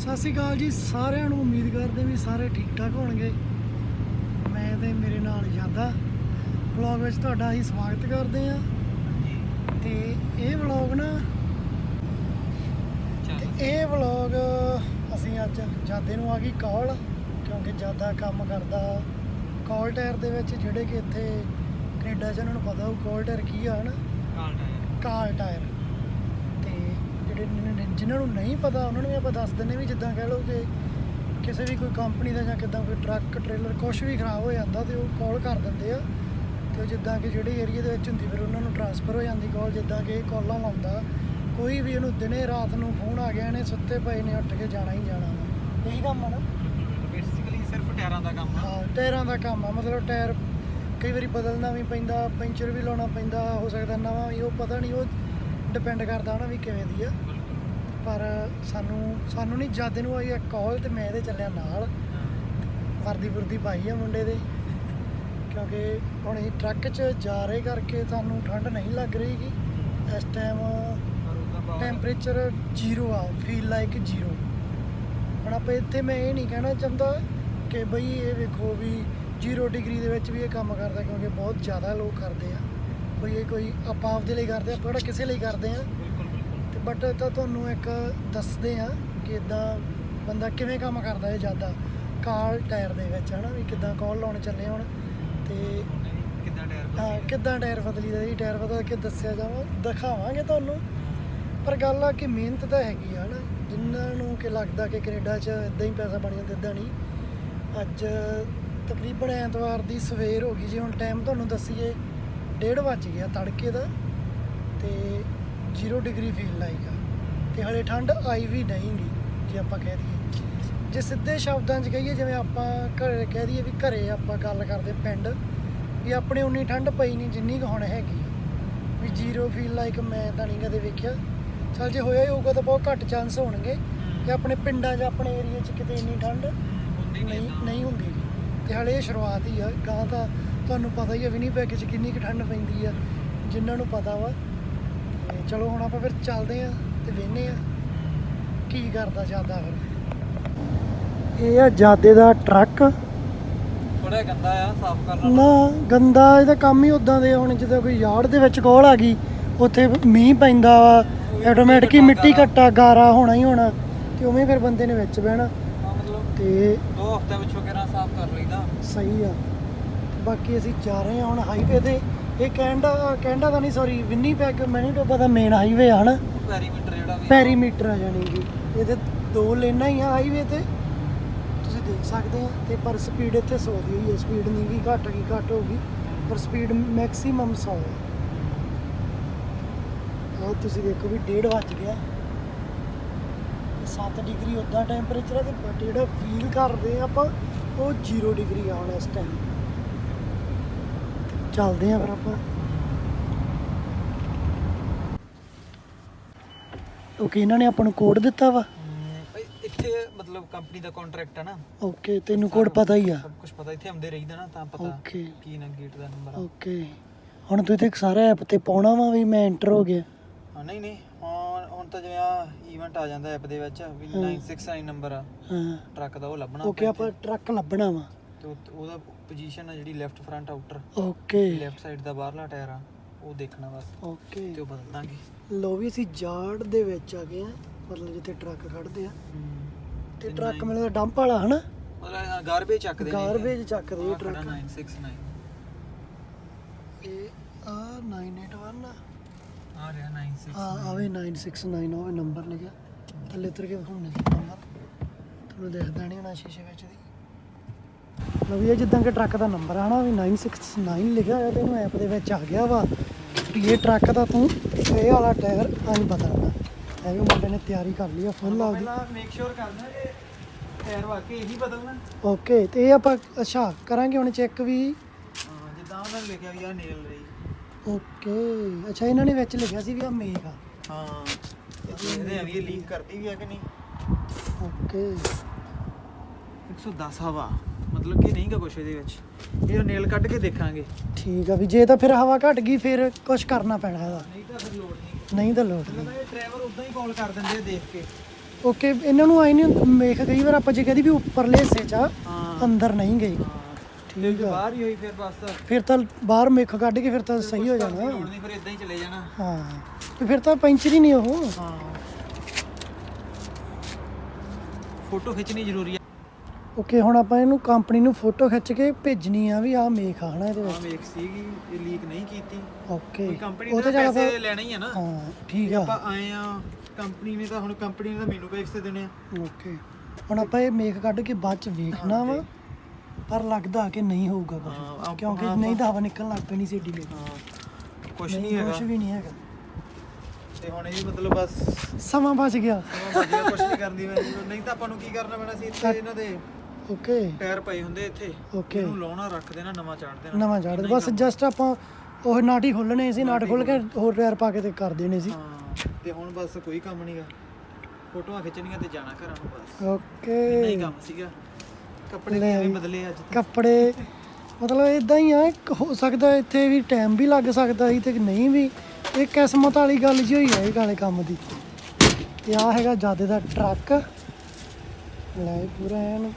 ਸਤਿ ਸ਼੍ਰੀ ਅਕਾਲ ਜੀ ਸਾਰਿਆਂ ਨੂੰ ਉਮੀਦ ਕਰਦੇ ਵੀ ਸਾਰੇ ਠੀਕ ਠਾਕ ਹੋਣਗੇ। ਮੈਂ ਤੇ ਮੇਰੇ ਨਾਲ ਯਾਦਾ। ਵਲੌਗ ਵਿੱਚ ਤੁਹਾਡਾ ਅਸੀਂ ਸਵਾਗਤ ਕਰਦੇ ਹਾਂ। ਤੇ ਇਹ ਵਲੌਗ ਨਾ ਤੇ ਇਹ ਵਲੌਗ ਅਸੀਂ ਅੱਜ ਜਾਦੇ ਨੂੰ ਆ ਗਈ ਕਾਲ ਕਿਉਂਕਿ ਜਾਦਾ ਕੰਮ ਕਰਦਾ ਕਾਲ ਟਾਇਰ ਦੇ ਵਿੱਚ ਜਿਹੜੇ ਕਿ ਇੱਥੇ ਕੈਨੇਡਾ 'ਚ ਉਹਨਾਂ ਨੂੰ ਪਤਾ ਉਹ ਕਾਲ ਟਾਇਰ ਕੀ ਆ ਹਨ? ਕਾਲ ਟਾਇਰ। ਨ- ਨ- ਜਿਨ੍ਹਾਂ ਨੂੰ ਨਹੀਂ ਪਤਾ ਉਹਨਾਂ ਨੂੰ ਵੀ ਆਪਾਂ ਦੱਸ ਦਿੰਨੇ ਵੀ ਜਿੱਦਾਂ ਕਹਿ ਲਓ ਕਿ ਕਿਸੇ ਵੀ ਕੋਈ ਕੰਪਨੀ ਦਾ ਜਾਂ ਕਿੱਦਾਂ ਕੋਈ ਟਰੱਕ ਟ੍ਰੇਲਰ ਕੁਝ ਵੀ ਖਰਾਬ ਹੋ ਜਾਂਦਾ ਤੇ ਉਹ ਕਾਲ ਕਰ ਦਿੰਦੇ ਆ ਤੇ ਜਿੱਦਾਂ ਕਿ ਜਿਹੜੀ ਏਰੀਆ ਦੇ ਵਿੱਚ ਹੁੰਦੀ ਫਿਰ ਉਹਨਾਂ ਨੂੰ ਟਰਾਂਸਫਰ ਹੋ ਜਾਂਦੀ ਕਾਲ ਜਿੱਦਾਂ ਕਿ ਇਹ ਕਾਲਾਂ ਲਾਉਂਦਾ ਕੋਈ ਵੀ ਇਹਨੂੰ ਦਿਨੇ ਰਾਤ ਨੂੰ ਫੋਨ ਆ ਗਿਆ ਨੇ ਸੁੱਤੇ ਪਏ ਨੇ ਉੱਠ ਕੇ ਜਾਣਾ ਹੀ ਜਾਣਾ ਵਾ। ਇਹੀ ਕੰਮ ਆ ਨਾ। ਬੇਸਿਕਲੀ ਸਿਰਫ ਟਾਇਰਾਂ ਦਾ ਕੰਮ ਆ। ਹਾਂ ਟਾਇਰਾਂ ਦਾ ਕੰਮ ਆ ਮਤਲਬ ਟਾਇਰ ਕਈ ਵਾਰੀ ਬਦਲਣਾ ਵੀ ਪੈਂਦਾ ਪੈਂਚਰ ਵੀ ਲਾਉਣਾ ਪੈਂਦਾ ਹੋ ਸਕਦਾ ਨਵਾਂ ਵੀ ਉਹ ਪਤਾ ਨਹੀਂ ਉਹ ਡਿਪੈਂਡ ਕਰਦਾ ਨਾ ਵੀ ਕਿਵੇਂ ਦੀ ਆ। ਪਰ ਸਾਨੂੰ ਸਾਨੂੰ ਨਹੀਂ ਜਦ ਨੂੰ ਆਈ ਕਾਲ ਤੇ ਮੈਂ ਇਹਦੇ ਚੱਲਿਆ ਨਾਲ। ਵਰਦੀ ਵਰਦੀ ਪਾਈ ਆ ਮੁੰਡੇ ਦੇ। ਕਿਉਂਕਿ ਹੁਣ ਅਸੀਂ ਟਰੱਕ 'ਚ ਜਾ ਰਹੇ ਕਰਕੇ ਸਾਨੂੰ ਠੰਡ ਨਹੀਂ ਲੱਗ ਰਹੀ ਗੀ ਇਸ ਟਾਈਮ ਟੈਂਪਰੇਚਰ ਜ਼ੀਰੋ ਆ ਫੀਲ ਲਾਈਕ ਜ਼ੀਰੋ ਹੁਣ ਆਪਾਂ ਇੱਥੇ ਮੈਂ ਇਹ ਨਹੀਂ ਕਹਿਣਾ ਚਾਹੁੰਦਾ ਕਿ ਬਈ ਇਹ ਵੇਖੋ ਵੀ 0 ਡਿਗਰੀ ਦੇ ਵਿੱਚ ਵੀ ਇਹ ਕੰਮ ਕਰਦਾ ਕਿਉਂਕਿ ਬਹੁਤ ਜ਼ਿਆਦਾ ਲੋਕ ਕਰਦੇ ਆ। ਕੋਈ ਇਹ ਕੋਈ ਆਪਾਂ ਆਪਦੇ ਲਈ ਕਰਦੇ ਆ ਆਪਾਂ ਕਿਹੜਾ ਕਿਸੇ ਲਈ ਕਰਦੇ ਆ। ਬਿਲਕੁਲ ਬਿਲਕੁਲ। ਤੇ ਬਟ ਤਾਂ ਤੁਹਾਨੂੰ ਇੱਕ ਦੱਸਦੇ ਆ ਕਿ ਇਦਾਂ ਬੰਦਾ ਕਿਵੇਂ ਕੰਮ ਕਰਦਾ ਇਹ ਜ਼ਿਆਦਾ? ਕਾਲ ਟਾਇਰ ਦੇ ਵਿੱਚ ਹਨਾ ਵੀ ਕਿੱਦਾਂ ਕਾਲ ਲਾਉਣ ਚੱਲੇ ਹੁਣ ਤੇ ਕਿੱਦਾਂ ਟਾਇਰ ਹਾਂ ਕਿੱਦਾਂ ਟਾਇਰ ਬਦਲੀ ਦਾ ਜੀ? ਟਾਇਰ ਬਦਲ ਕੇ ਦੱਸਿਆ ਜਾਵਾ ਦਿਖਾਵਾਂਗੇ ਤੁਹਾਨੂੰ। ਪਰ ਗੱਲ ਆ ਕਿ ਮਿਹਨਤ ਤਾਂ ਹੈਗੀ ਆ ਹਨਾ। ਜਿਨ੍ਹਾਂ ਨੂੰ ਕਿ ਲੱਗਦਾ ਕਿ ਕੈਨੇਡਾ 'ਚ ਇਦਾਂ ਹੀ ਪੈਸਾ ਬਣ ਜਾਂਦਾ ਇਦਾਂ ਨਹੀਂ। ਅੱਜ ਤਕਰੀਬਨ ਐਤਵਾਰ ਦੀ ਸਵੇਰ ਹੋ ਗਈ ਜੀ ਹੁਣ ਟਾਈਮ ਤੁਹਾਨੂੰ ਦੱਸੀਏ। 1:30 ਵੱਜ ਗਿਆ ਤੜਕੇ ਦਾ ਤੇ 0 ਡਿਗਰੀ ਫੀਲ ਲਾਈਗਾ ਤੇ ਹਲੇ ਠੰਡ ਆਈ ਵੀ ਨਹੀਂਗੀ ਜੇ ਆਪਾਂ ਕਹਿ ਦਈਏ ਜੇ ਸਿੱਧੇ ਸ਼ਬਦਾਂ 'ਚ ਕਹੀਏ ਜਿਵੇਂ ਆਪਾਂ ਘਰੇ ਕਹਿ ਦਈਏ ਵੀ ਘਰੇ ਆਪਾਂ ਗੱਲ ਕਰਦੇ ਪਿੰਡ ਵੀ ਆਪਣੇ ਉਨੀ ਠੰਡ ਪਈ ਨਹੀਂ ਜਿੰਨੀ ਕੁ ਹੁਣ ਹੈਗੀ। ਵੀ ਜ਼ੀਰੋ ਫੀਲ ਲਾਈਕ ਮੈਂ ਤਾਂ ਨਹੀਂ ਕਦੇ ਵੇਖਿਆ ਚਲ ਜੇ ਹੋਇਆ ਹੀ ਹੋਊਗਾ ਤਾਂ ਬਹੁਤ ਘੱਟ ਚਾਂਸ ਹੋਣਗੇ ਕਿ ਆਪਣੇ ਪਿੰਡਾਂ 'ਚ ਆਪਣੇ ਏਰੀਆ 'ਚ ਕਿਤੇ ਇੰਨੀ ਠੰਡ ਨਹੀਂ ਨਹੀਂ ਨਹੀਂ ਹੁੰਦੀ। ਤੇ ਹਲੇ ਇਹ ਸ਼ੁਰੂਆਤ ਹੀ ਆ ਗਾਂ ਤਾਂ ਤੁਹਾਨੂੰ ਪਤਾ ਹੀ ਆ ਵਿਨੀਪੈਗ 'ਚ ਕਿੰਨੀ ਕੁ ਠੰਡ ਪੈਂਦੀ ਆ ਜਿਨ੍ਹਾਂ ਨੂੰ ਪਤਾ ਵਾ। ਤੇ ਚਲੋ ਹੁਣ ਆਪਾਂ ਫਿਰ ਚੱਲਦੇ ਆ ਤੇ ਵੇਖਨੇ ਆ। ਕੀ ਕਰਦਾ ਜ਼ਿਆਦਾ ਫਿਰ? ਇਹ ਆ ਜਾਦੇ ਦਾ ਟਰੱਕ। ਥੋੜਾ ਗੰਦਾ ਆ ਸਾਫ਼ ਕਰਨਾ ਨਾ ਗੰਦਾ ਇਹਦਾ ਕੰਮ ਹੀ ਉਦਾਂ ਦੇ। ਹੁਣ ਜਦੋਂ ਕੋਈ ਯਾਰਡ ਦੇ ਵਿੱਚ ਕੋਲ ਆ ਗਈ ਉੱਥੇ ਮੀਂਹ ਪੈਂਦਾ ਵਾ ਆਟੋਮੈਟਿਕ ਹੀ ਮਿੱਟੀ ਘੱਟਾ ਗਾਰਾ ਹੋਣਾ ਹੀ ਹੋਣਾ ਤੇ ਉਵੇਂ ਫਿਰ ਬੰਦੇ ਨੇ ਵਿੱਚ ਬਹਿਣਾ। ਹਾਂ ਤੇ ਦੋ ਹਫ਼ਤਿਆਂ ਵਿੱਚ ਵਗੈਰਾ ਸਾਫ਼ ਕਰ ਲਈਦਾ। ਸਹੀ ਆ। ਬਾਕੀ ਅਸੀਂ ਜਾ ਰਹੇ ਹਾਂ ਹੁਣ ਹਾਈਵੇ ਤੇ। ਇਹ ਕੈਨੇਡਾ ਕੈਨੇਡਾ ਦਾ ਨਹੀਂ ਸੌਰੀ ਵਿਨੀਪੈਗ ਮੈਨੀਟੋਬਾ ਦਾ ਮੇਨ ਹਾਈਵੇ ਆ ਹਨਾ? ਪੈਰੀਮੀਟਰ ਜਿਹੜਾ ਵੀ ਆ, ਪੈਰੀਮੀਟਰ ਆ ਜਾਣੀ ਕਿ। ਇਹਦੇ ਦੋ ਲੇਨਾਂ ਹੀ ਆ ਹਾਈਵੇ ਤੇ। ਤੁਸੀਂ ਦੇਖ ਸਕਦੇ ਆ ਤੇ ਪਰ ਸਪੀਡ ਇੱਥੇ 100 ਦੀ ਹੋਈ ਹੈ ਸਪੀਡ ਨਹੀਂ ਵੀ ਘੱਟ ਗਈ ਘੱਟ ਹੋਊਗੀ ਪਰ ਸਪੀਡ ਮੈਕਸਿਮਮ 100 ਹੈ ਉਹ ਤੁਸੀਂ ਦੇਖੋ ਵੀ 1.5 ਵੱਜ ਗਿਆ। 7 ਡਿਗਰੀ ਉਦਾਂ ਟੈਂਪਰੇਚਰ ਹੈ ਤੇ ਬਟ ਜਿਹੜਾ ਫੀਲ ਕਰਦੇ ਆ ਆਪਾਂ ਉਹ 0 ਡਿਗਰੀ ਆ ਹੁਣ ਇਸ ਟਾਈਮ ਚੱਲਦੇ ਆ ਫਿਰ ਆਪਾਂ। ਓਕੇ ਇਹਨਾਂ ਨੇ ਆਪਾਂ ਨੂੰ ਕੋਡ ਦਿੱਤਾ ਵਾ? ਇੱਥੇ ਮਤਲਬ ਕੰਪਨੀ ਦਾ ਕੰਟਰੈਕਟ ਹੈ ਨਾ। ਓਕੇ ਤੈਨੂੰ ਕੋਡ ਪਤਾ ਹੀ ਆ। ਸਭ ਕੁਝ ਪਤਾ ਇੱਥੇ ਆਉਂਦੇ ਰਹੀਦਾ ਨਾ ਤਾਂ ਪਤਾ ਓਕੇ ਕੀ ਨਾ ਗੇਟ ਦਾ ਨੰਬਰ ਓਕੇ ਹੁਣ ਤੂੰ ਤੇ ਸਾਰਾ ਐਪ ਤੇ ਪਾਉਣਾ ਵਾ ਵੀ ਮੈਂ ਐਂਟਰ ਹੋ ਗਿਆ। ਹਾਂ ਨਹੀਂ ਨਹੀਂ। ਹੁਣ ਹੁਣ ਤਾਂ ਜਿਵੇਂ ਆ ਇਵੈਂਟ ਆ ਜਾਂਦਾ ਐਪ ਦੇ ਵਿੱਚ ਵੀ ਹਾਂ। 969 ਨੰਬਰ ਆ। ਹਾਂ। ਟਰੱਕ ਦਾ ਉਹ ਲੱਭਣਾ ਓਕੇ ਆਪਾਂ ਟਰੱਕ ਲੱਭਣਾ ਵਾ। ਤੇ ਉਹ- ਉਹਦਾ ਪੋਜੀਸ਼ਨ ਆ ਜਿਹੜੀ left front outer okay left side ਦਾ ਬਾਹਰਲਾ ਟਾਇਰ ਆ ਉਹ ਦੇਖਣਾ ਬਸ। ਓਕੇ ਤੇ ਉਹ ਬਦਲ ਦਾਂਗੇ ਲੋ ਵੀ ਅਸੀਂ ਜਾੜ ਦੇ ਵਿੱਚ ਆ ਗਏ ਆ ਮਤਲਬ ਜਿੱਥੇ ਟਰੱਕ ਖੜਦੇ ਆ। ਤੇ ਟਰੱਕ ਮੈਨੂੰ ਤਾਂ ਡੰਪ ਵਾਲਾ ਹਨਾ? ਮਤਲਬ ਗਾਰਬੇਜ ਚੱਕਦੇ ਨੇ ਗਾਰਬੇਜ ਚੱਕਦੇ ਖੜਾ ਟਰੱਕ। 969 ਇਹ ਆ 981 ਆ। ਆ ਰਿਹਾ 969 ਆ ਆਵੇ 969 ਉਹ ਨੰਬਰ ਲਿਖਿਆ। ਥੱਲੇ ਉਤਰ ਕੇ ਦਿਖਾਉਣੇ ਸੀ ਨੰਬਰ ਤੁਹਾਨੂੰ ਦੇਖਦਾ ਨਹੀਂ ਹੋਣਾ ਸ਼ੀਸ਼ੇ ਵਿੱਚ ਦੀ। ਲਓ ਵੀ ਇਹ ਜਿੱਦਾਂ ਕਿ ਟਰੱਕ ਦਾ ਨੰਬਰ ਆ ਹਨਾ ਵੀ 969 ਲਿਖਿਆ ਹੋਇਆ ਤੇ ਇਹਨੂੰ ਐਪ ਦੇ ਵਿੱਚ ਆ ਗਿਆ ਵਾ। ਵੀ ਇਹ ਟਰੱਕ ਦਾ ਤੂੰ ਇਹ ਵਾਲਾ ਟਾਇਰ ਆਂ ਬਦਲਣਾ। ਇਹ ਵੀ ਮੁੰਡੇ ਨੇ ਤਿਆਰੀ ਕਰ ਲਈ ਆ ਫੁੱਲ ਆਪਦੀ। ਪਹਿਲਾਂ ਮੇਕ ਸ਼ੋਰ ਕਰਨਾ ਇਹ ਟਾਇਰ ਵਾਕਈ ਇਹੀ ਬਦਲਣਾ। ਓਕੇ ਤੇ ਇਹ ਆਪਾਂ ਅੱਛਾ ਕਰਾਂਗੇ ਹੁਣ ਚੈੱਕ ਵੀ। ਜਿੱਦਾਂ ਉਹਨਾਂ ਨੇ ਲਿਖਿਆ ਵੀ ਆ ਨੇਲ ਰਹੀ ਓਕੇ ਅੱਛਾ ਇਹਨਾਂ ਨੇ ਵਿੱਚ ਲਿਖਿਆ ਸੀ ਵੀ ਆ ਮੇਕ ਆ। ਹਾਂ ਦੇਖਦੇ ਆ ਵੀ ਇਹ ਲੀਕ ਕਰਦੀ ਵੀ ਆ ਕਿ ਨਹੀਂ? ਓਕੇ 110 ਹਵਾ। ਮਤਲਬ ਕਿ ਨਹੀਂਗਾ ਕੁਛ ਇਹਦੇ ਵਿੱਚ। ਇਹ ਨੇਲ ਕੱਢ ਕੇ ਦੇਖਾਂਗੇ। ਠੀਕ ਆ ਵੀ ਜੇ ਤਾਂ ਫਿਰ ਹਵਾ ਘਟ ਗਈ ਫਿਰ ਕੁਝ ਕਰਨਾ ਪੈਣਾ ਇਹਦਾ। ਨਹੀਂ ਤਾਂ ਫਿਰ ਲੋਡ ਨਹੀਂ। ਨਹੀਂ ਤਾਂ ਮੈਨੂੰ ਨਹੀਂ ਇਹ ਡਰਾਈਵਰ ਉਦਾਂ ਹੀ ਕਾਲ ਕਰ ਦਿੰਦੇ ਆ ਦੇਖ ਕੇ। ਓਕੇ ਇਹਨਾਂ ਨੂੰ ਆਈ ਨਹੀਂ ਮੇਖ ਕਈ ਵਾਰ ਆਪਾਂ ਜੇ ਕਹਦੀ ਵੀ ਉੱਪਰਲੇ ਹਿੱਸੇ ਚ ਆ, ਹਾਂ। ਅੰਦਰ ਨਹੀਂ ਗਈ ਠੀਕ ਠੀਕ ਆ। ਬਾਹਰ ਹੀ ਹੋਈ ਫਿਰ ਬਸ। ਫਿਰ ਤਾਂ ਬਾਹਰ ਮੇਖ ਕੱਢ ਕੇ ਫਿਰ ਤਾਂ ਸਹੀ ਹੋ ਜਾਣਾ। ਲੋੜ ਨਹੀਂ ਫਿਰ ਇਦਾਂ ਹੀ ਚਲੇ ਜਾਣਾ। ਹਾਂ। ਤੇ ਫਿਰ ਤਾਂ ਪੈਂਚਰ ਹੀ ਨਹੀਂ ਉਹ। ਹਾਂ। ਫੋਟੋ ਖਿੱਚਣੀ ਜ਼ਰੂਰੀ ਓਕੇ ਹੁਣ ਆਪਾਂ ਇਹਨੂੰ ਕੰਪਨੀ ਨੂੰ ਫੋਟੋ ਖਿੱਚ ਕੇ ਭੇਜਣੀ ਆ ਵੀ ਆਹ ਮੇਖ ਆ ਹਨਾ ਇਹਦੇ ਵਿੱਚ। ਵੇਖ ਸੀਗੀ ਇਹ ਲੀਕ ਨਹੀਂ ਕੀਤੀ। ਓਕੇ ਕੋਈ ਕੰਪਨੀ ਉਹ ਨੇ ਤਾਂ ਜ਼ਿਆਦਾ ਪੈਸੇ ਲੈਣੇ ਹੀ ਆ ਨਾ। ਹਾਂ ਠੀਕ ਆ। ਆਪਾਂ ਆਏ ਆ ਕੰਪਨੀ ਨੇ ਤਾਂ ਹੁਣ ਕੰਪਨੀ ਨੇ ਤਾਂ ਮੈਨੂੰ ਪੈਸੇ ਦੇਣੇ ਆ। ਓਕੇ ਹੁਣ ਆਪਾਂ ਇਹ ਮੇਖ ਕੱਢ ਕੇ ਬਾਅਦ ਚ ਵੇਖਣਾ ਵਾ ਪਰ ਲੱਗਦਾ ਕਿ ਨਹੀਂ ਹੋਊਗਾ ਹਾਂ, ਕੁਝ ਆਪ- ਕਿਉਂਕਿ ਨਹੀਂ ਤਾਂ ਹਵਾ ਨਿਕਲਣ ਲੱਗ ਪੈਣੀ ਸੀ ਏਡੀ ਮੇਖ ਹਾਂ ਕੁਝ ਨਹੀਂ ਹੈਗਾ। ਕੁਝ ਵੀ ਨਹੀਂ ਹੈਗਾ। ਤੇ ਹੁਣ ਇਹ ਮਤਲਬ ਬਸ ਸਮਾਂ ਬਚ ਗਿਆ। ਸਮਾਂ ਵਧੀਆ ਕੁਝ ਨਹੀਂ ਕਰਦੀ ਮੈਂ ਨਹੀਂ ਤਾਂ ਆਪਾਂ ਨੂੰ ਕੀ ਕਰਨਾ ਪੈਣਾ ਸੀ ਇੱਥੇ ਇਹਨਾਂ ਦੇ? ਓਕੇ ਟਾਇਰ ਪਏ ਹੁੰਦੇ ਇੱਥੇ। ਓਕੇ ਇਹਨੂੰ ਲਾਉਣਾ ਰੱਖ ਦੇਣਾ ਨਵਾਂ ਚਾੜ ਦੇਣਾ। ਨਵਾਂ ਚੜ ਬਸ ਜਸਟ ਆਪਾਂ ਉਹ ਨਾਟੀ ਖੋਲਣੇ ਸੀ ਨਾਟ ਖੋਲ ਕੇ ਹੋਰ ਟਾਇਰ ਪਾ ਕੇ ਤੇ ਕਰ ਦੇਣੇ ਸੀ। ਹਾਂ ਤੇ ਹੁਣ ਬਸ ਕੋਈ ਕੰਮ ਨਹੀਂਗਾ ਫੋਟੋਆਂ ਖਿੱਚਣੀਆਂ ਤੇ ਜਾਣਾ ਘਰਾਂ ਨੂੰ ਬਸ। ਓਕੇ ਨਹੀਂ ਕੰਮ ਸੀਗਾ। ਕੱਪੜੇ ਲੈ। ਬਦਲੇ ਅੱਜ ਤੇ। ਕੱਪੜੇ ਮਤਲਬ ਇਦਾਂ ਹੀ ਆ ਇੱਕ ਹੋ ਸਕਦਾ ਇੱਥੇ ਵੀ ਟਾਈਮ ਵੀ ਲੱਗ ਸਕਦਾ ਸੀ ਤੇ ਨਹੀਂ ਵੀ। ਇਹ ਕਿਸਮਤ ਵਾਲੀ ਗੱਲ ਜੀ ਹੋਈ ਹੈ ਇਹ ਗਾਲੇ ਕੰਮ ਦੀ। ਤੇ ਆ ਹੈਗਾ ਜਾਦੇ ਦਾ ਟਰੱਕ। ਲੈ ਪੂਰਾ ਐਨ।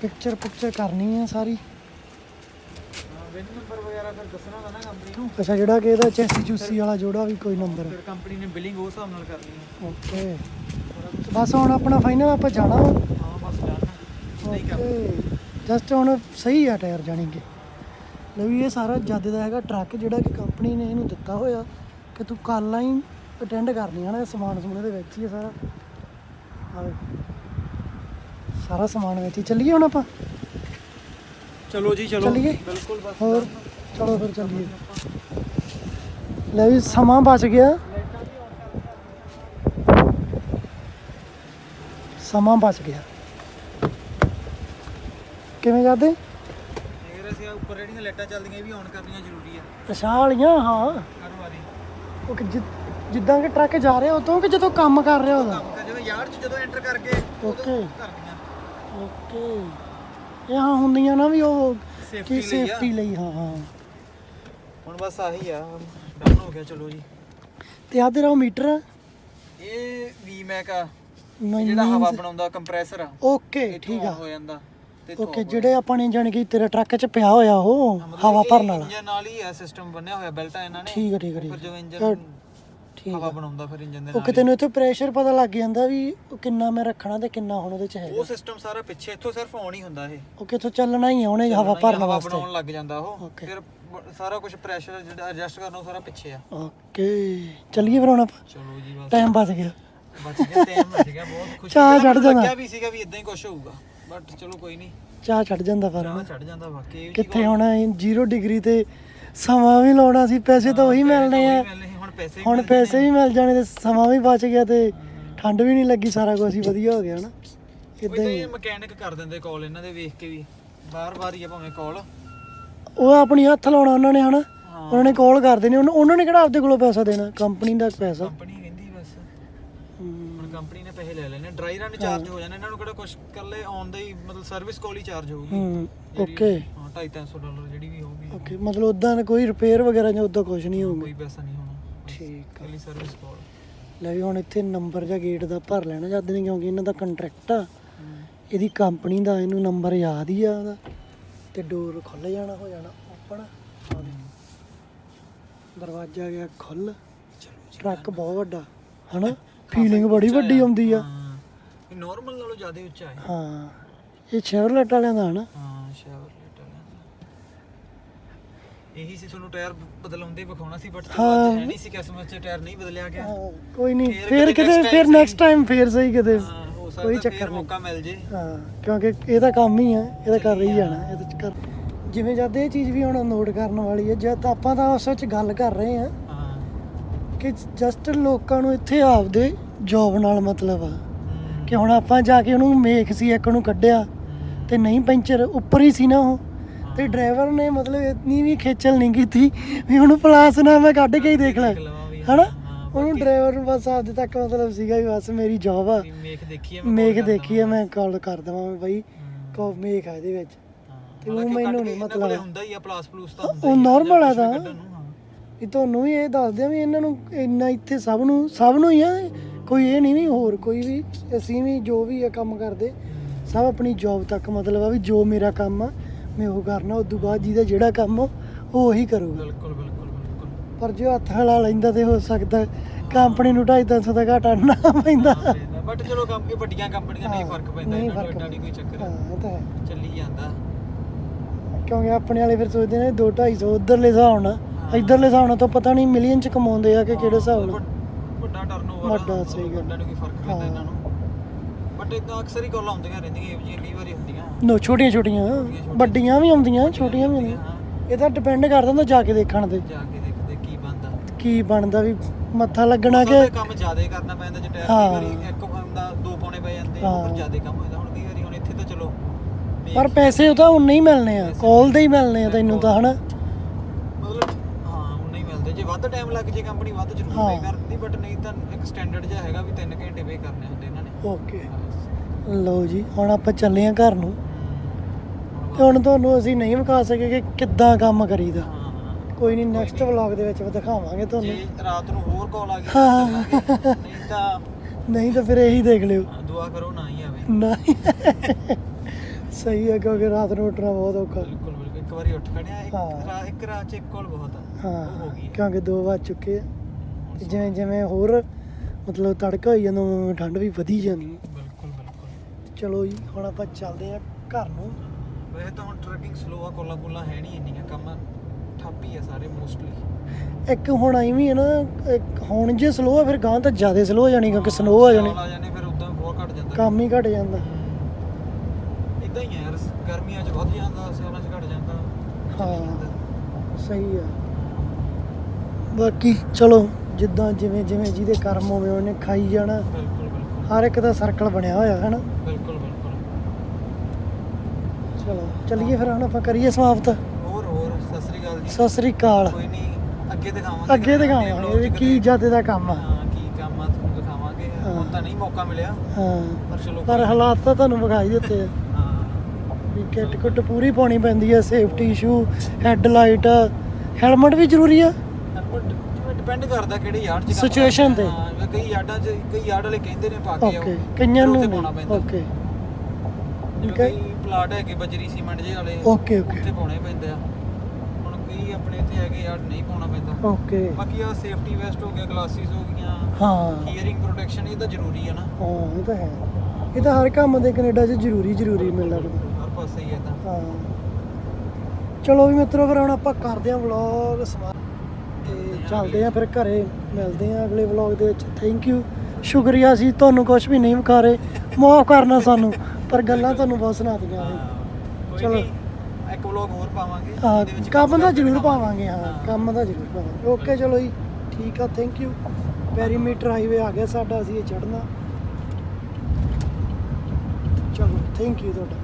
ਪਿਕਚਰ ਪਿਕਚਰ ਕਰਨੀ ਹੈ ਸਾਰੀ। ਹਾਂ ਵਿਨ ਨੰਬਰ ਵਗੈਰਾ ਫਿਰ ਦੱਸਣਾ ਹੁੰਦਾ ਨਾ ਕੰਪਨੀ ਨੂੰ ਅੱਛਾ ਜਿਹੜਾ ਕਿ ਇਹਦਾ ਚੈਸੀ ਚੂਸੀ ਵਾਲਾ ਜੋੜਾ ਵੀ ਕੋਈ ਨੰਬਰ ਫਿਰ ਕੰਪਨੀ ਨੇ ਬਿਲਿੰਗ ਉਸ ਹਿਸਾਬ ਨਾਲ ਕਰਨੀ ਹੈ ਓਕੇ ਬਸ ਹੁਣ ਆਪਣਾ ਫਾਈਨਲ ਆਪਾਂ ਜਾਣਾ ਵਾ। ਹਾਂ ਬਸ ਡਨ ਨਹੀਂ ਓਕੇ ਜਸਟ ਹੁਣ ਸਹੀ ਆ ਟਾਇਰ ਜਾਣੀ ਕਿ। ਲੈ ਵੀ ਇਹ ਸਾਰਾ ਜਾਦੇ ਦਾ ਹੈਗਾ ਟਰੱਕ ਜਿਹੜਾ ਕਿ ਕੰਪਨੀ ਨੇ ਇਹਨੂੰ ਦਿੱਤਾ ਹੋਇਆ ਕਿ ਤੂੰ ਕਾਲਾਂ ਹੀ ਅਟੈਂਡ ਕਰਨੀਆਂ ਨੇ ਸਮਾਨ ਸਮੂਨ ਦੇ ਵਿੱਚ ਹੀ ਹੈ ਸਾਰਾ। ਵੇਖ। ਸਾਰਾ ਸਮਾਨ ਵਿੱਚ। ਹੀ ਚੱਲੀਏ ਹੁਣ ਆਪਾਂ? ਚਲੋ ਜੀ ਚਲੋ। ਚੱਲੀਏ? ਬਿਲਕੁਲ ਬਸ। ਹੋਰ? ਚਲੋ ਫਿਰ ਚੱਲੀਏ। ਲੈ ਵੀ ਸਮਾਂ ਬਚ ਗਿਆ। ਸਮਾਂ ਬਚ ਗਿਆ। ਕਿਵੇਂ ਜਾਂਦੇ? ਫੇਰ ਅਸੀਂ ਉੱਪਰ ਜਿਹੜੀਆਂ ਲਾਈਟਾਂ ਚੱਲਦੀਆਂ ਇਹ ਵੀ ਆਨ ਕਰਨੀਆਂ ਜ਼ਰੂਰੀ ਆ। ਪਛਾਣ ਵਾਲੀਆਂ? ਹਾਂ। ਹਰ ਵਾਰੀ। ਉਹ ਕਿ ਜਿ- ਜਿੱਦਾਂ ਕਿ ਟਰੱਕ ਜਾ ਰਿਹਾ ਉਦੋਂ ਕਿ ਜਦੋਂ ਕੰਮ ਕਰ ਰਿਹਾ ਉਹਦਾ? ਕੰਮ ਕਰ ਜਦੋਂ ਯਾਰਡ 'ਚ ਜਦੋਂ ਐਂਟਰ ਕਰਕੇ ਓਕੇ। ਕਰਨੀਆਂ ਓਕੇ। ਇਹ ਹਾਂ ਹੁੰਦੀਆਂ ਨਾ ਵੀ ਉਹ Safety ਕੀ ਲਈ ਆ। ਸੇਫਟੀ ਲਈ ਹਾਂ ਹਾਂ। ਹੁਣ ਬਸ ਆਹੀ ਆ ਡਨ ਹੋ ਗਿਆ ਚਲੋ ਜੀ। ਤੇ ਆ ਤੇਰਾ ਉਹ ਮੀਟਰ ਆ? ਇਹ ਵੀ ਮੈਕ ਆ ਨਹੀਂ ਜਿਹੜਾ ਹਵਾ ਬਣਾਉਂਦਾ ਕੰਪਰੈਸਰ ਆ। ਓਕੇ ਠੀਕ ਆ। ਹੋ ਜਾਂਦਾ ਤੇ ਇੱਥੋਂ ਓਕੇ off ਹੋ ਜਿਹੜੇ ਆਪਾਂ ਨੇ ਜਾਣ ਕਿ ਤੇਰਾ ਟਰੱਕ 'ਚ ਪਿਆ ਹੋਇਆ ਉਹ ਜਾਂਦਾ। ਹਵਾ ਮਤਲਬ ਭਰਨ ਇਹ ਵਾਲਾ। ਇੰਜਨ ਨਾਲ ਹੀ ਆ ਸਿਸਟਮ ਬਣਿਆ ਹੋਇਆ ਬੈਲਟਾਂ ਇਹਨਾਂ ਨੇ। ਠੀਕ ਆ ਠੀਕ ਆ ਠੀਕ ਫਿਰ ਆ ਜਦੋਂ ਇੰਜਨ ਹਵਾ ਆ। ਬਣਾਉਂਦਾ ਫਿਰ ਇੰਜਨ ਦੇ ਓਕੇ ਨਾਲ ਤੈਨੂੰ ਇੱਥੇ ਪ੍ਰੈਸ਼ਰ ਪਤਾ ਲੱਗ ਜਾਂਦਾ ਵੀ ਉਹ ਕਿੰਨਾ ਮੈਂ ਰੱਖਣਾ ਤੇ ਕਿੰਨਾ ਹੁਣ ਉਹਦੇ 'ਚ ਹੀ। ਉਹ ਸਿਸਟਮ ਸਾਰਾ ਪਿੱਛੇ ਇੱਥੋਂ ਸਿਰਫ ਆਨ ਹੀ ਹੁੰਦਾ ਇਹ। ਓਕੇ ਤੋਂ ਚੱਲਣਾ ਹੀ ਆ ਉਹਨੇ ਹਵਾ ਭਰਨ ਹਵਾ ਵਾਸਤੇ। ਬਣਾਉਣ ਲੱਗ ਜਾਂਦਾ ਉਹ। Okay. ਫਿਰ ਬ- ਸਾਰਾ ਕੁਝ ਪ੍ਰੈਸ਼ਰ ਜਿਹੜਾ ਐਡਜਸਟ ਕਰਨਾ ਉਹ ਸਾਰਾ ਪਿੱਛੇ ਆ। ਓਕੇ ਚੱਲੀਏ ਫਿਰ ਹੁਣ ਆਪਾਂ। ਚਲੋ ਜੀ ਬਸ। ਟਾਈਮ ਬਚ ਗਿਆ। ਬਚ ਗਿਆ ਟਾਈਮ ਬਚ ਗਿਆ ਬਹੁਤ ਖੁਸ਼ੀ ਚਾਅ ਚੜ੍ਹ ਜਾਣਾ। ਲੱਗਿਆ ਵੀ ਸੀਗਾ ਵੀ ਇਦਾਂ ਹੀ ਕੁਝ ਹੋਊਗਾ ਬਟ ਚਲੋ ਕੋਈ ਨਹੀਂ। ਚਾਹ ਚੜ ਜਾਂਦਾ ਪਰ ਚਾਹ ਚੜ ਜਾਂਦਾ ਵਾਕਈ ਇਹ ਵੀ ਕਿੱਥੇ ਹੋਣਾ 0 ਡਿਗਰੀ ਤੇ ਸਮਾਂ ਵੀ ਲਾਉਣਾ ਸੀ ਪੈਸੇ ਤਾਂ ਉਹੀ ਮਿਲਣੇ ਆ। ਮਿਲਣੇ ਪੈਸੇ ਹੁਣ ਪੈਸੇ ਨੇ। ਵੀ ਮਿਲ ਜਾਣੇ ਤੇ ਸਮਾਂ ਵੀ ਬਚ ਗਿਆ ਤੇ ਠੰਡ ਵੀ ਨਹੀਂ ਲੱਗੀ ਸਾਰਾ ਕੁਝ ਹੀ ਵਧੀਆ ਹੋ ਗਿਆ ਨਾ ਕੋਈ ਇਦਾਂ ਹੀ ਇਹ ਮਕੈਨਿਕ ਕਰ ਦਿੰਦੇ ਕਾਲ ਇਹਨਾਂ ਦੇ ਵੇਖ ਕੇ ਵੀ। ਬਾਰ-ਬਾਰ ਹੀ ਆ ਭਾਵੇਂ ਕਾਲ ਉਹ ਆਪਣੀ ਹੱਥ ਲਾਉਣਾ ਉਹਨਾਂ ਨੇ ਹਨਾ। ਉਹਨਾਂ ਨੇ ਕਾਲ ਕਰ ਦੇਣੀ। ਉਹਨਾਂ- ਉਹਨਾਂ ਨੇ ਕਿਹੜਾ ਆਪਦੇ ਕੋਲੋਂ ਪੈਸਾ ਦੇਣਾ? ਕੰਪਨੀ ਦਾ ਪੈਸਾ। ਕੰਪਨੀ ਕਹਿੰਦੀ ਬਸ। ਹਮ, ਹੁਣ ਕੰਪਨੀ ਨੇ ਪੈਸੇ ਲੈ ਲੈਣੇ। ਡਰਾਈ ਰਨ ਚਾਰਜ ਹੋ। ਜਾਣੇ। ਇਹਨਾਂ ਨੂੰ ਕਿਹੜਾ ਕੁਝ ਕੱਲੇ ਆਨ ਦਾ ਹੀ ਮਤਲਬ ਸਰਵਿਸ ਕਾਲ ਹੀ ਚਾਰਜ ਹੋਊਗੀ। ਹਮ ਓਕੇ ਹਾਂ 250 ਡਾਲਰ ਜਿਹੜੀ ਵੀ ਹੋਊਗੀ। ਓਕੇ ਮਤਲਬ ਉਦਾਂ ਕੋਈ ਰਿਪੇਅਰ ਵਗੈਰਾ ਜਾਂ ਉਦਾਂ ਕੁਝ ਨਹੀਂ ਹੋਊਗਾ। ਕੋਈ ਪੈਸਾ ਨਹੀਂ ਹੋਣਾ। ਠੀਕ ਆ। ਸਰਵਿਸ ਕਾਲ ਲੈ ਵੀ ਹੁਣ ਇੱਥੇ ਨੰਬਰ ਜਾਂ ਗੇਟ ਦਾ ਭਰ ਲੈਣਾ ਜਦ ਨਹੀਂ ਕਿਉਂਕਿ ਇਹਨਾਂ ਦਾ ਕੰਟਰੈਕਟ ਆ। ਇਹਦੀ ਕੰਪਨੀ ਦਾ ਇਹਨੂੰ ਨੰਬਰ ਯਾਦ ਹੀ ਆ ਉਹਦਾ। ਤੇ ਡੋਰ ਖੁੱਲ ਜਾਣਾ ਹੋ ਜਾਣਾ ਓਪਨ ਦਰਵਾਜ਼ਾ ਗਿਆ ਖੁੱਲ ਟਰੱਕ ਬਹੁਤ ਵੱਡਾ ਹਨਾ? ਫੀਲਿੰਗ ਬੜੀ ਵੱਡੀ ਆਉਂਦੀ ਆ। ਨਾਰਮਲ ਨਾਲੋਂ ਜ਼ਿਆਦਾ ਉੱਚਾ ਹੈ। ਹਾਂ। ਇਹ ਚੈਵਰਲੇਟ ਵਾਲਿਆਂ ਦਾ ਹਨਾ? ਹਾਂ ਸ਼ਾਵਰਲੇਟ ਵਾਲਾ ਇਹੀ ਸੀ ਤੁਹਾਨੂੰ ਟਾਇਰ ਬਦਲਾਉਂਦੇ ਵਿਖਾਉਣਾ ਸੀ ਬਟ ਹਾਂ। ਅੱਜ ਹੈ ਨਹੀਂ ਸੀ ਕਿਸਮਤ ਚ ਟਾਇਰ ਨਹੀਂ ਬਦਲਿਆ ਗਿਆ। ਕੋਈ ਨਹੀਂ। ਫੇਰ ਕਿਤੇ ਫਿਰ ਨੈਕਸਟ ਟਾਈਮ ਫੇਰ ਸਹੀ ਕਿਤੇ ਕੋਈ ਚੱਕਰ ਨਹੀਂ। ਮੌਕਾ ਮਿਲ ਜੇ। ਹਾਂ ਕਿਉਂਕਿ ਇਹ ਤਾਂ ਕੰਮ ਹੀ ਆ ਇਹ ਤਾਂ ਕਰ ਰਹੀ ਜਾਣਾ ਇਹਦੇ ਚ ਕਰ ਜਿਵੇਂ ਜਦ ਇਹ ਚੀਜ਼ ਵੀ ਹੁਣ ਨੋਟ ਕਰਨ ਵਾਲੀ ਹੈ ਜਦ ਆਪਾਂ ਤਾਂ ਉਸ ਵਿੱਚ ਗੱਲ ਕਰ ਰਹੇ ਆ ਹਾਂ। ਕਿ ਜਸਟ ਲੋਕਾਂ ਨੂੰ ਇੱਥੇ ਆਪਦੇ ਜੌਬ ਨਾਲ ਮਤਲਬ ਆ। ਕਿ ਹੁਣ ਆਪਾਂ ਜਾ ਕੇ ਉਹਨੂੰ ਮੇਖ ਸੀ ਇੱਕ ਨੂੰ ਕੱਢਿਆ ਤੇ ਨਹੀਂ ਪੈਂਚਰ ਉੱਪਰ ਹੀ ਸੀ ਨਾ ਉਹ। ਤੇ। ਡਰਾਈਵਰ ਨੇ ਮਤਲਬ ਇਤਨੀ ਵੀ ਖੇਚਲ ਨਹੀਂ ਕੀਤੀ ਵੀ ਉਹਨੂੰ ਪਲਾਸ ਨਾ ਮੈਂ ਕੱਢ ਕੇ ਹੀ ਦੇਖ ਲਾਂ ਹਨਾ ਉਹਨੂੰ ਡਰਾਈਵਰ ਨੂੰ ਬਸ ਆਪਦੇ ਤੱਕ ਮਤਲਬ ਸੀਗਾ ਵੀ ਬਸ ਮੇਰੀ ਜੌਬ ਆ ਮੇਖ ਮੇਖ ਦੇਖੀਏ ਮੈਂ ਕਾਲ ਕਰ ਦਵਾਂ ਬਾਈ ਕੋ ਮੇਖ ਆ ਇਹਦੇ ਵਿੱਚ ਤੇ ਉਹ ਮੈਨੂੰ ਨਹੀਂ ਮਤਲਬ ਹੈ। ਹੁੰਦਾ ਹੀ ਆ ਪਲਾਸ ਪਲੂਸ ਤਾਂ ਉਹ ਹੀ ਆ, ਆ ਤਾਂ। ਕੱਢਣ ਨੂੰ, ਹਾਂ। ਵੀ ਤੁਹਾਨੂੰ ਵੀ ਇਹ ਦੱਸਦੇ ਆ ਵੀ ਇਹਨਾਂ ਨੂੰ ਇੰਨਾ ਇੱਥੇ ਸਭ ਨੂੰ ਸਭ ਨੂੰ ਹੀ ਆ ਕੋਈ ਇਹ ਨਹੀਂ ਵੀ ਹੋਰ ਕੋਈ ਵੀ ਅਸੀਂ ਵੀ ਜੋ ਵੀ ਆ ਕੰਮ ਕਰਦੇ ਸਭ ਆਪਣੀ ਜੌਬ ਤੱਕ ਮਤਲਬ ਆ ਵੀ ਜੋ ਮੇਰਾ ਕੰਮ ਆ ਮੈਂ ਉਹ ਕਰਨਾ ਤੋਂ ਬਾਅਦ ਜਿਹਦਾ ਜਿਹੜਾ ਕੰਮ ਉਹ ਉਹੀ ਕਰੂਗਾ। ਬਿਲਕੁਲ ਬਿਲਕੁਲ ਬਿਲਕੁਲ। ਪਰ ਜੋ ਹੱਥ ਹਲਾ ਲੈਂਦਾ ਤੇ ਹੋ ਸਕਦਾ ਕੰਪਨੀ ਨੂੰ 250 ਦਾ ਘਾਟਾ ਨਾ ਪੈਂਦਾ। ਬਟ ਚਲੋ ਕੰਮ ਵੱਡੀਆਂ ਕੰਪਨੀਆਂ ਨਹੀਂ ਫ਼ਰਕ ਪੈਂਦਾ ਨਹੀਂ ਇਹਨਾਂ ਨੂੰ ਫ਼ਰਕ ਨਹੀਂ ਕੋਈ ਚੱਕਰ। ਹਾਂ ਇਹ ਤਾਂ ਹੈ। ਚੱਲੀ ਜਾਂਦਾ। ਕਿਉਂਕਿ ਆਪਣੇ ਵਾਲੇ ਫਿਰ ਸੋਚਦੇ ਨੇ 2 250 ਉਧਰਲੇ ਹਿਸਾਬ ਨਾਲ ਇਧਰਲੇ ਹਿਸਾਬ ਨਾਲ ਤਾਂ ਪਤਾ ਨਹੀਂ ਮਿਲੀਅਨ ਚ ਕਮਾਉਂਦੇ ਆ ਕਿ ਕਿਹੜੇ ਹਿਸਾਬ ਨਾਲ। ਵੱਡ- ਟਰਨਓਵਰ ਵੱਡਾ, ਸਹੀ ਗੱਲ। ਵੱਡਾ ਨਹੀਂ ਕੋਈ ਫ਼ਰਕ ਪੈਂਦਾ। ਇਹਨਾਂ ਨੂੰ। ਬਟ ਇਦਾਂ ਅਕਸਰ ਹੀ ਕਾਲਾਂ ਆਉਂਦੀਆਂ ਰਹਿੰਦੀਆਂ ਇਹੋ ਜਿਹੀਆਂ ਕਈ ਵਾਰੀ ਹੁੰਦੀਆਂ। ਨੋ ਛੋਟੀਆਂ ਛੋਟੀਆਂ ਵੱਡੀਆਂ ਵੀ ਆਉਂਦੀਆਂ ਛੋਟੀਆਂ ਵੀ ਆਉਂਦੀਆਂ। ਇਹ ਤਾਂ ਡਿਪੈਂਡ ਕਰਦਾ ਹੁੰਦਾ ਜਾ ਕੇ ਦੇਖਣ ਤੇ। ਜਾ ਕੇ ਦੇਖਦੇ ਕੀ ਬੰਦਾ ਕੀ ਬਣਦਾ ਵੀ ਮੱਥਾ ਲੱਗਣਾ ਕਿ ਕੰਮ ਜ਼ਿਆਦਾ ਕਰਨਾ ਪੈਂਦਾ ਜੇ ਟਾਇਰ ਹਾਂ। ਕਈ ਵਾਰੀ ਇੱਕ ਬੰਦਾ ਦੋ ਪਾਉਣੇ ਪੈ ਜਾਂਦੇ ਆ ਹਾਂ। ਪਰ ਜ਼ਿਆਦਾ ਕੰਮ ਹੁੰਦਾ। ਹੁਣ ਕਈ ਵਾਰੀ ਹੁਣ ਇੱਥੇ ਤਾਂ ਚਲੋ ਪਰ ਪੈਸੇ ਉਹ ਤਾਂ ਉਨੇ ਹੀ ਮਿਲਨੇ ਆ ਕਾਲ ਦੇ ਹੀ ਮਿਲਨੇ ਆ। ਤੈਨੂੰ ਤਾਂ ਹਨਾ? ਜੇ ਵੱਧ ਟਾਈਮ ਲੱਗ ਜੇ ਕੰਪਨੀ ਵੱਧ ਜ਼ਰੂਰ। ਪੇ ਕਰਦੀ ਬਟ ਨਹੀਂ ਤਾਂ ਇੱਕ ਸਟੈਂਡਰਡ ਜਿਹਾ ਹੈਗਾ ਵੀ 3 ਘੰਟੇ ਪੇ ਕਰਨੇ ਹੁੰਦੇ ਇਹਨਾਂ ਨੇ। ਓਕੇ ਲਓ ਜੀ ਹੁਣ ਆਪਾਂ ਚੱਲੇ ਆ ਘਰ ਨੂੰ। ਤੇ ਹੁਣ ਤੁਹਾਨੂੰ ਅਸੀਂ ਨਹੀਂ ਵਿਖਾ ਸਕੇ ਕਿ ਕਿੱਦਾਂ ਕੰਮ ਕਰੀਦਾ। ਕੋਈ ਨਹੀਂ ਨੈਕਸਟ ਵਲੌਗ ਦੇ ਵਿੱਚ ਦਿਖਾਵਾਂਗੇ ਤੁਹਾਨੂੰ। ਜੇ ਰਾਤ ਨੂੰ ਹੋਰ ਕਾਲ ਆ ਗਈ। ਤਾਂ। ਨਹੀਂ ਤਾਂ ਨਹੀਂ ਤਾਂ ਫਿਰ ਇਹੀ ਦੇਖ ਲਿਓ। ਦੁਆ ਕਰੋ ਨਾ ਹੀ ਆਵੇ। ਨਹੀਂ ਸਹੀ ਹੈ ਕਿਉਂਕਿ ਰਾਤ ਨੂੰ ਉੱਠਣਾ ਬਹੁਤ ਔਖਾ। ਬਿਲਕੁਲ ਬਿਲਕੁਲ। ਇੱਕ ਵਾਰੀ ਉੱਠ ਖੜਿਆ ਇੱਕ ਹਾਂ। ਰਾ- ਇੱਕ ਰਾਤ ਚ ਇੱਕ ਕਾਲ ਬਹੁਤ ਆ। ਹਾਂ ਉਹ ਹੋ ਗਈ ਹੈ। ਕਿਉਂਕਿ 2 ਵੱਜ ਚੁੱਕੇ ਆ। ਤੇ ਜਿਵੇਂ ਜਿਵੇਂ ਹੋਰ ਮਤਲਬ ਤੜਕਾ ਹੋਈ ਜਾਂਦਾ ਉਵੇਂ ਉਵੇਂ ਠੰਡ ਵੀ ਵਧੀ ਜਾਂਦੀ ਹੈ। ਚਲੋ ਜੀ ਹੁਣ ਆਪਾਂ ਚੱਲਦੇ ਆ ਘਰ ਨੂੰ। ਵੈਸੇ ਤਾਂ ਹੁਣ ਟਰੈਕਿੰਗ ਸਲੋ ਆ ਕੋਲਾ ਕੋਲਾ ਹੈ ਨਹੀਂ ਇੰਨੀਆਂ ਕੰਮ। ਠੱਪ ਆ ਸਾਰੇ ਮੋਸਟਲੀ ਇੱਕ ਹੁਣ ਆਈ ਵੀ ਹੈ ਨਾ ਇੱਕ ਹੁਣ ਜੇ ਸਲੋ ਆ ਫਿਰ ਗਾਂ ਤਾਂ ਜ਼ਿਆਦਾ ਸਲੋ ਹੋ ਜਾਣੀ ਕਿਉਂਕਿ ਸਨੋ ਆ ਜਾਣੀ। ਆ ਜਾਣੇ ਫਿਰ ਉਦਾਂ ਬਹੁਤ ਘਟ ਜਾਂਦਾ। ਕੰਮ ਹੀ ਘਟ ਜਾਂਦਾ। ਇਦਾਂ ਹੀ ਆ ਯਾਰ ਗਰਮੀਆਂ 'ਚ ਵੱਧ ਜਾਂਦਾ ਸਿਆਲਾਂ 'ਚ ਘਟ ਜਾਂਦਾ। ਚੱਲੀ ਹਾਂ। ਜਾਂਦਾ। ਸਹੀ ਆ। ਬਾਕੀ ਚਲੋ ਜਿੱਦਾਂ ਜਿਵੇਂ ਜਿਵੇਂ ਜਿਹਦੇ ਕਰਮ ਹੋਵੇ ਉਹਨੇ ਖਾਈ ਜਾਣਾ। ਬਿਲਕੁਲ ਬਿਲਕੁਲ। ਹਰ ਇੱਕ ਦਾ ਸਰਕਲ ਬਣਿਆ ਹੋਇਆ ਹੈ ਨਾ ਚਲੋ ਚੱਲੀਏ ਫਿਰ ਹੁਣ ਆਪਾਂ ਕਰੀਏ ਸਮਾਪਤ। ਹੋਰ ਹੋਰ ਸਤਿ ਸ੍ਰੀ ਅਕਾਲ ਜੀ। ਸਤਿ ਸ੍ਰੀ ਅਕਾਲ। ਕੋਈ ਨਹੀਂ ਅੱਗੇ ਦਿਖਾਵਾਂਗੇ। ਅੱਗੇ ਦਿਖਾਵਾਂਗੇ ਵੀ ਕੀ ਜਾਤੇ ਦਾ ਕੰਮ ਆ। ਹਾਂ ਕੀ ਕੰਮ ਆ ਤੁਹਾਨੂੰ ਦਿਖਾਵਾਂਗੇ। ਹੁਣ ਤਾਂ ਨਹੀਂ ਮੌਕਾ ਮਿਲਿਆ ਹਾਂ। ਪਰ ਚਲੋ ਪਰ ਹਾਲਾਤ ਤਾਂ ਤੁਹਾਨੂੰ ਵਿਖਾਈ ਦਿੱਤੇ ਆ। ਹਾਂ। ਵੀ ਕਿੱਟ ਕੁੱਟ ਪੂਰੀ ਪਾਉਣੀ ਪੈਂਦੀ ਹੈ safety issue head light helmet ਵੀ ਜ਼ਰੂਰੀ ਆ? ਡਿਪੈਂਡ ਕਰਦਾ ਕਿਹੜੇ ਯਾਰਡ 'ਚ ਕਰਦੇ ਤੇ। ਕਈ ਯਾਰਡਾਂ 'ਚ ਕਈ ਯਾਰਡ ਵਾਲੇ ਕਹਿੰਦੇ ਨੇ ਪਾ ਕੇ ਆਓ ਕਈਆਂ ਨੂੰ ਓਕੇ ਜਿਵੇਂ Okay. ਕਈ ਪਲਾਟ ਹੈਗੇ ਬਜਰੀ ਸੀਮੈਂਟ ਜੇ ਵਾਲੇ। Okay okay. ਉੱਥੇ ਪਾਉਣੇ ਪੈਂਦੇ ਆ। ਹੁਣ ਕਈ ਆਪਣੇ ਇੱਥੇ ਹੈਗੇ ਯਾਰ ਨਹੀਂ ਪਾਉਣਾ ਪੈਂਦਾ। ਓਕੇ। ਬਾਕੀ ਆ ਸੇਫਟੀ ਵੈਸਟ ਹੋ ਗਿਆ ਗਲਾਸਿਸ ਹੋ ਗਈਆਂ। ਹਾਂ। ਹੀਅਰਿੰਗ ਪ੍ਰੋਟੈਕਸ਼ਨ ਇਹ ਤਾਂ ਜ਼ਰੂਰੀ ਆ ਨਾ। ਹਾਂ ਇਹ ਤਾਂ ਹੈ। ਇਹ ਤਾਂ ਹਰ ਕੰਮ ਦੇ ਕੈਨੇਡਾ 'ਚ ਜ਼ਰੂਰੀ ਜ਼ਰੂਰੀ ਮੈਨੂੰ ਲੱਗਦਾ ਹਰ ਪਾਸੇ ਹੀ ਹੈ ਤਾਂ। ਹਾਂ। ਚਲੋ ਵੀ ਮਿੱਤਰੋ ਫਿਰ ਹੁਣ ਆਪਾਂ ਕਰਦੇ ਆਂ ਵਲੌਗ ਸਮਾ। ਤੇ ਚੱਲਦੇ ਆਂ ਫਿਰ ਘਰੇ। ਮਿਲਦੇ ਆਂ ਅਗਲੇ ਵਲੌਗ ਦੇ ਵਿੱਚ। ਥੈਂਕ ਯੂ ਸ਼ੁਕਰੀਆ ਸੀ ਤੁਹਾਨੂੰ ਕੁਝ ਵੀ ਨਹੀਂ ਵਿਖਾ ਰਹੇ ਮਾਫ ਕਰਨਾ ਸਾਨੂੰ। ਪਰ ਗੱਲਾਂ ਤੁਹਾਨੂੰ ਬਹੁਤ ਸੁਣਾਤੀਆਂ ਕੋਈ ਚਲੋ। ਇੱਕ ਵਲੌਗ ਹੋਰ ਪਾਵਾਂਗੇ ਹਾਂ ਕੰਮ ਦਾ ਜ਼ਰੂਰ। ਪਾਵਾਂਗੇ ਹਾਂ ਕੰਮ ਦਾ ਜ਼ਰੂਰ ਪਾਵਾਂਗੇ। ਓਕੇ ਚਲੋ ਜੀ ਠੀਕ ਆ ਥੈਂਕ ਯੂ ਪੈਰੀਮੀਟਰ ਹਾਈਵੇ ਆ ਗਿਆ ਸਾਡਾ ਅਸੀਂ ਇਹ ਚੜਨਾ ਚਲੋ ਥੈਂਕ ਯੂ ਤੁਹਾਡਾ।